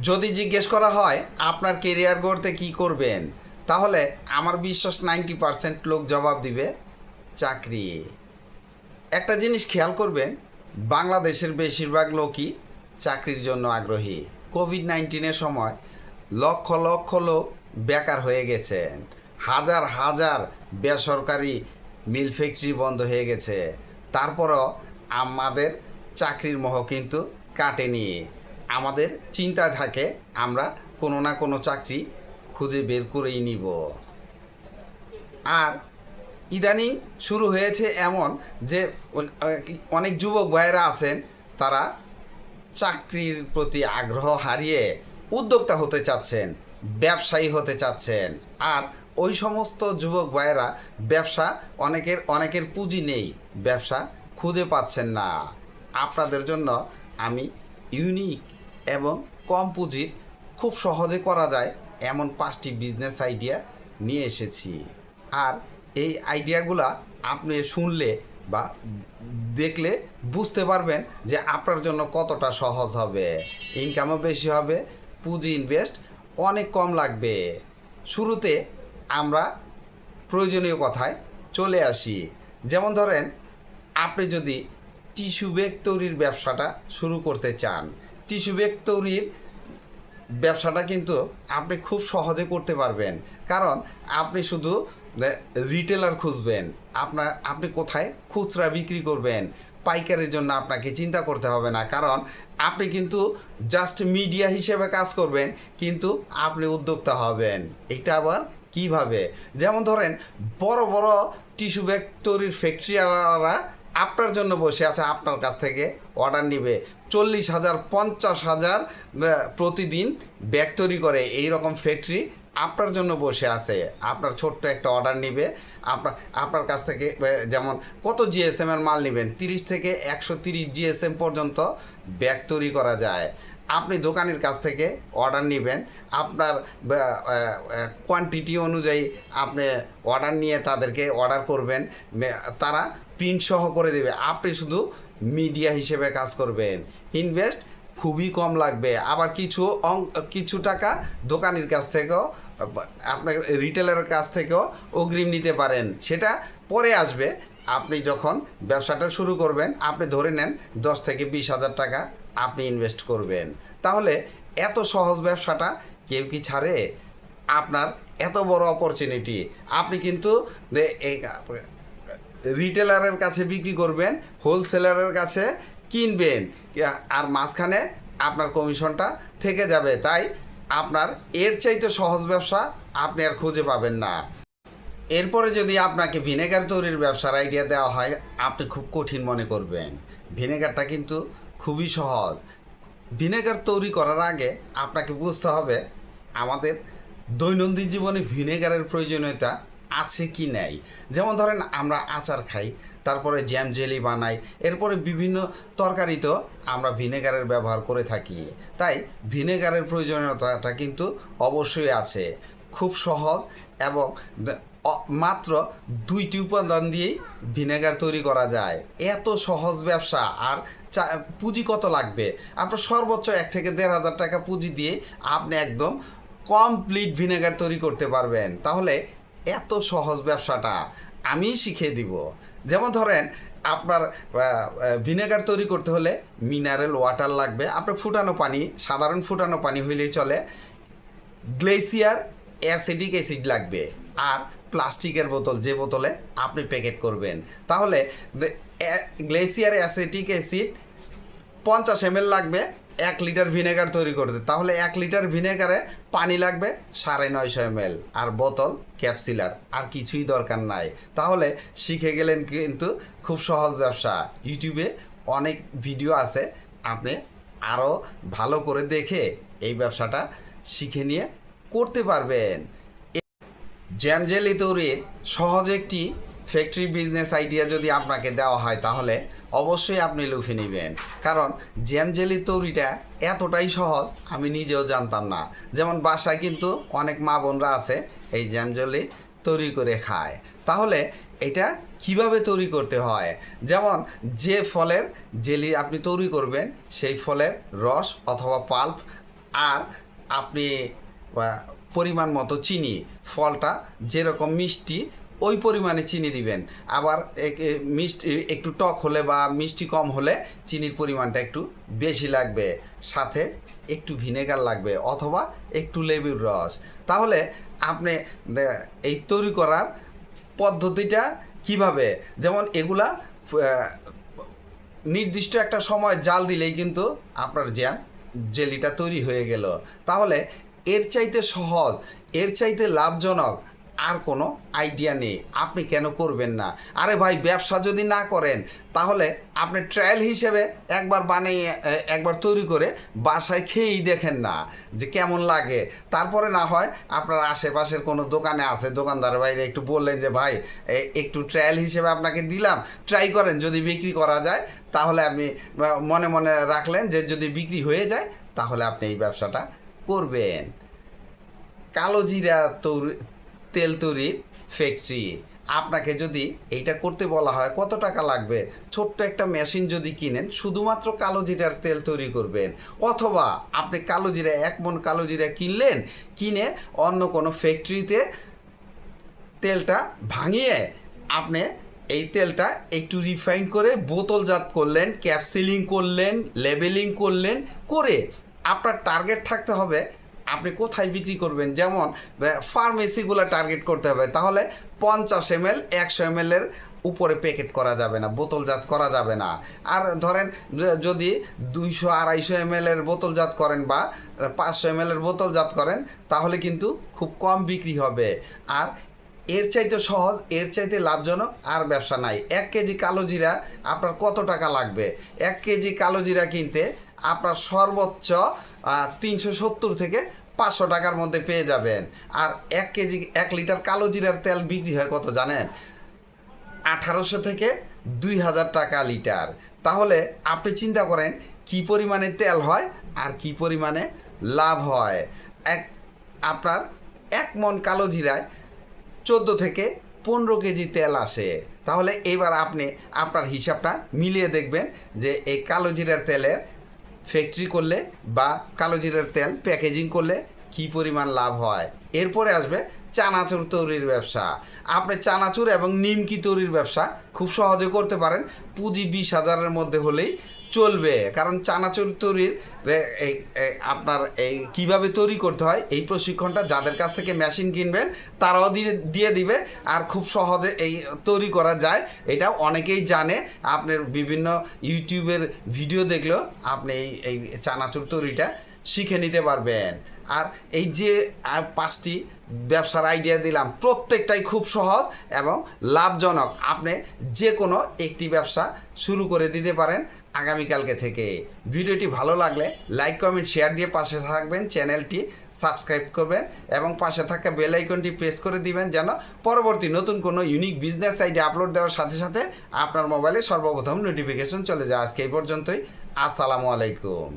যদি জিজ্ঞেস করা হয়, আপনার কেরিয়ার গড়তে কি করবেন? তাহলে আমার বিশ্বাস নাইনটি পারসেন্ট লোক জবাব দিবে, চাকরি। একটা জিনিস খেয়াল করবেন, বাংলাদেশের বেশিরভাগ লোকই চাকরির জন্য আগ্রহী। কোভিড নাইন্টিনের সময় লক্ষ লক্ষ লোক বেকার হয়ে গেছেন। হাজার হাজার বেসরকারি মিল ফ্যাক্টরি বন্ধ হয়ে গেছে। তারপরও আমাদের চাকরির মোহ কিন্তু কাটেনি। আমাদের চিন্তা থাকে, আমরা কোনো না কোনো চাকরি খুঁজে বের করেই নিব। আর ইদানিং শুরু হয়েছে এমন যে, অনেক যুবক ভাইয়েরা আছেন, তারা চাকরির প্রতি আগ্রহ হারিয়ে উদ্যোক্তা হতে চাচ্ছেন, ব্যবসায়ী হতে চাচ্ছেন। আর ওই সমস্ত যুবক ভাইয়েরা ব্যবসা অনেকের অনেকের পুঁজি নেই, ব্যবসা খুঁজে পাচ্ছেন না। আপনাদের জন্য আমি ইউনিক এবং কম পুঁজির খুব সহজে করা যায় এমন পাঁচটি বিজনেস আইডিয়া নিয়ে এসেছি। আর এই আইডিয়াগুলা আপনি শুনলে বা দেখলে বুঝতে পারবেন যে আপনার জন্য কতটা সহজ হবে। ইনকামও বেশি হবে, পুঁজি ইনভেস্ট অনেক কম লাগবে। শুরুতে আমরা প্রয়োজনীয় কথায় চলে আসি। যেমন ধরেন, আপনি যদি টিস্যু ব্যাগ তৈরির ব্যবসাটা শুরু করতে চান টিস্যু ব্যাগ তৈরির ব্যবসাটা কিন্তু আপনি খুব সহজে করতে পারবেন। কারণ আপনি শুধু রিটেলার খুঁজবেন। আপনার, আপনি কোথায় খুচরা বিক্রি করবেন, পাইকারের জন্য আপনাকে চিন্তা করতে হবে না। কারণ আপনি কিন্তু জাস্ট মিডিয়া হিসেবে কাজ করবেন, কিন্তু আপনি উদ্যোক্তা হবেন। এটা আবার কীভাবে? যেমন ধরেন, বড় বড় টিস্যু ব্যাগ তৈরির ফ্যাক্টরিওয়ালারা আপনার জন্য বসে আছে আপনার কাছ থেকে অর্ডার নিবে। চল্লিশ হাজার, পঞ্চাশ হাজার প্রতিদিন ব্যাগ তৈরি করে এই রকম ফ্যাক্টরি আপনার জন্য বসে আছে। আপনার ছোট্ট একটা অর্ডার নিবে। আপনার আপনার কাছ থেকে যেমন কত জিএসএম এর মাল নেবেন? তিরিশ থেকে একশো তিরিশ জিএসএম পর্যন্ত ব্যাগ তৈরি করা যায়। আপনি দোকানের কাছ থেকে অর্ডার নেবেন। আপনার কোয়ান্টিটি অনুযায়ী আপনি অর্ডার নিয়ে তাদেরকে অর্ডার করবেন। তারা প্রিন্ট সহ করে দেবে। আপনি শুধু মিডিয়া হিসেবে কাজ করবেন। ইনভেস্ট খুবই কম লাগবে। আবার কিছু অং- কিছু টাকা দোকানের কাছ থেকেও, আপনার রিটেলারের কাছ থেকেও অগ্রিম নিতে পারেন। সেটা পরে আসবে। আপনি যখন ব্যবসাটা শুরু করবেন, আপনি ধরে নেন দশ থেকে বিশ হাজার টাকা আপনি ইনভেস্ট করবেন। তাহলে এত সহজ ব্যবসাটা কেউ কি ছাড়ে? আপনার এত বড় অপরচুনিটি আপনি কিন্তু রিটেলারের কাছে বিক্রি করবেন হোলসেলারের কাছে কিনবেন। আর মাঝখানে আপনার কমিশনটা থেকে যাবে। তাই আপনার এর চাইতে সহজ ব্যবসা আপনি আর খুঁজে পাবেন না। এরপরে যদি আপনাকে ভিনেগার তৈরির ব্যবসার আইডিয়া দেওয়া হয়, আপনি খুব কঠিন মনে করবেন। ভিনেগারটা কিন্তু খুবই সহজ। ভিনেগার তৈরি করার আগে আপনাকে বুঝতে হবে আমাদের দৈনন্দিন জীবনে ভিনেগারের প্রয়োজনীয়তা আছে কি নাই। যেমন ধরেন আমরা আচার খাই, তারপরে জ্যাম জেলি বানাই, এরপরে বিভিন্ন তরকারিতেও আমরা ভিনেগারের ব্যবহার করে থাকি। তাই ভিনেগারের প্রয়োজনীয়তাটা কিন্তু অবশ্যই আছে। খুব সহজ এবং মাত্র দুইটি উপাদান দিয়েই ভিনেগার তৈরি করা যায়। এত সহজ ব্যবসা, আর পুঁজি কত লাগবে? আপনার সর্বোচ্চ এক থেকে দেড় হাজার টাকা পুঁজি দিয়ে আপনি একদম কমপ্লিট ভিনেগার তৈরি করতে পারবেন। তাহলে এত সহজ ব্যবসাটা আমি শিখিয়ে দিব। যেমন ধরেন, আপনার ভিনেগার তৈরি করতে হলে মিনারেল ওয়াটার লাগবে। আপনার ফুটানো পানি, সাধারণ ফুটানো পানি হইলেই চলে। গ্লেসিয়ার অ্যাসিডিক অ্যাসিড লাগবে। আর প্লাস্টিকের বোতল, যে বোতলে আপনি প্যাকেট করবেন। তাহলে গ্লেসিয়ার অ্যাসিডিক অ্যাসিড পঞ্চাশ এম লাগবে, এক লিটার ভিনেগার তৈরি করতে তাহলে এক লিটার ভিনেগারে পানি লাগবে সাড়ে নয়শো এম আর বোতল ক্যাপসিলার, আর কিছুই দরকার নাই। তাহলে শিখে গেলেন কিন্তু খুব সহজ ব্যবসা। ইউটিউবে অনেক ভিডিও আছে, আপনি আরও ভালো করে দেখে এই ব্যবসাটা শিখে নিয়ে করতে পারবেন। জ্যাম জেলি তৈরির সহজ একটি ফ্যাক্টরি বিজনেস আইডিয়া যদি আপনাকে দেওয়া হয় তাহলে অবশ্যই আপনি লুফে নেবেন। কারণ জ্যাম জেলি তৈরিটা এতটাই সহজ, আমি নিজেও জানতাম না। যেমন বাসায় কিন্তু অনেক মা বোনরা আছে, এই জ্যাম জেলি তৈরি করে খায়। তাহলে এটা কীভাবে তৈরি করতে হয়? যেমন যে ফলের জেলি আপনি তৈরি করবেন, সেই ফলের রস অথবা পাল্প, আর আপনি পরিমাণ মতো চিনি, ফলটা যেরকম মিষ্টি, ওই পরিমাণে চিনি দিবেন। আবার মিষ্টি, একটু টক হলে বা মিষ্টি কম হলে চিনির পরিমাণটা একটু বেশি লাগবে। সাথে একটু ভিনেগার লাগবে অথবা একটু লেবুর রস। তাহলে আপনি এই তৈরি করার পদ্ধতিটা কীভাবে? যেমন এগুলা নির্দিষ্ট একটা সময় জাল দিলেই কিন্তু আপনার জ্যাম, জেলিটা তৈরি হয়ে গেল। তাহলে এর চাইতে সহজ, এর চাইতে লাভজনক আর কোনো আইডিয়া নেই। আপনি কেন করবেন না? আরে ভাই, ব্যবসা যদি না করেন, তাহলে আপনি ট্রায়াল হিসেবে একবার বানিয়ে একবার তৈরি করে বাসায় খেয়েই দেখেন না যে কেমন লাগে। তারপরে না হয় আপনার আশেপাশের কোনো দোকানে আছে, দোকানদার বাইরে একটু বললেন যে, ভাই একটু ট্রায়াল হিসেবে আপনাকে দিলাম ট্রাই করেন, যদি বিক্রি করা যায়, তাহলে আপনি মনে মনে রাখলেন যে যদি বিক্রি হয়ে যায়, তাহলে আপনি এই ব্যবসাটা করবেন। কালো জিরা তৈরি, তেল তৈরির ফ্যাক্টরি আপনাকে যদি এইটা করতে বলা হয়, কত টাকা লাগবে? ছোট্ট একটা মেশিন যদি কিনেন, শুধুমাত্র কালো জিরার তেল তৈরি করবেন। অথবা আপনি কালো জিরা, এক মন কালো জিরা কিনলেন, কিনে অন্য কোনো ফ্যাক্টরিতে তেলটা ভাঙিয়ে আপনি এই তেলটা একটু রিফাইন করে বোতলজাত করলেন ক্যাপসিলিং করলেন লেবেলিং করলেন, করে আপনার টার্গেট থাকতে হবে আপনি কোথায় বিক্রি করবেন। যেমন ফার্মেসিগুলো টার্গেট করতে হবে। তাহলে পঞ্চাশ এম এল একশো এম এর উপরে প্যাকেট করা যাবে না, বোতলজাত করা যাবে না। আর ধরেন যদি দুইশো, আড়াইশো এম এর বোতলজাত করেন বা পাঁচশো এম এর বোতলজাত করেন, তাহলে কিন্তু খুব কম বিক্রি হবে। আর এর চাইতে সহজ, এর চাইতে লাভজনক আর ব্যবসা নাই। এক কেজি কালো জিরা আপনার কত টাকা লাগবে? এক কেজি কালো জিরা কিনতে আপনার সর্বোচ্চ তিনশো সত্তর থেকে পাঁচশো টাকার মধ্যে পেয়ে যাবেন। আর এক কেজি, এক লিটার কালো জিরার তেল বিক্রি হয় কত জানেন? আঠারোশো থেকে দুই হাজার টাকা লিটার। তাহলে আপনি চিন্তা করেন, কি পরিমাণে তেল হয় আর কি পরিমাণে লাভ হয়। এক, আপনার এক মন কালো জিরায় চোদ্দ থেকে পনেরো কেজি তেল আসে। তাহলে এবার আপনি আপনার হিসাবটা মিলিয়ে দেখবেন যে এই কালো জিরার তেলের ফ্যাক্টরি করলে বা কালো জিরার তেল প্যাকেজিং করলে কি পরিমাণ লাভ হয়? এরপরে আসবে চানাচুর তৈরির ব্যবসা। আপনি চানাচুর এবং নিমকি তৈরির ব্যবসা খুব সহজে করতে পারেন। পুঁজি বিশ হাজারের মধ্যে হলেই চলবে। কারণ চানাচুর তৈরির এই- আপনার এই কীভাবে তৈরি করতে হয়, এই প্রশিক্ষণটা যাদের কাছ থেকে মেশিন কিনবেন, তারাও দিয়ে দিয়ে দিবে। আর খুব সহজে এই তৈরি করা যায়। এটা অনেকেই জানে। আপনার বিভিন্ন ইউটিউবের ভিডিও দেখলেও আপনি এই এই চানাচুর তৈরিটা শিখে নিতে পারবেন। আর এই যে পাঁচটি ব্যবসার আইডিয়া দিলাম, প্রত্যেকটাই খুব সহজ এবং লাভজনক। আপনি যে কোনো একটি ব্যবসা শুরু করে দিতে পারেন। আগামীকালকে থেকে। ভিডিওটি ভালো লাগলে লাইক কমেন্ট শেয়ার দিয়ে পাশে থাকবেন, চ্যানেলটি সাবস্ক্রাইব করবেন এবং পাশে থাকা বেল আইকনটি প্রেস করে দিবেন যেন পরবর্তী নতুন কোনো ইউনিক বিজনেস সাইটে আপলোড দেওয়ার সাথে সাথে আপনার মোবাইলে সর্বপ্রথম নোটিফিকেশন চলে যায়। আজকে এই পর্যন্তই। আসসালামু আলাইকুম।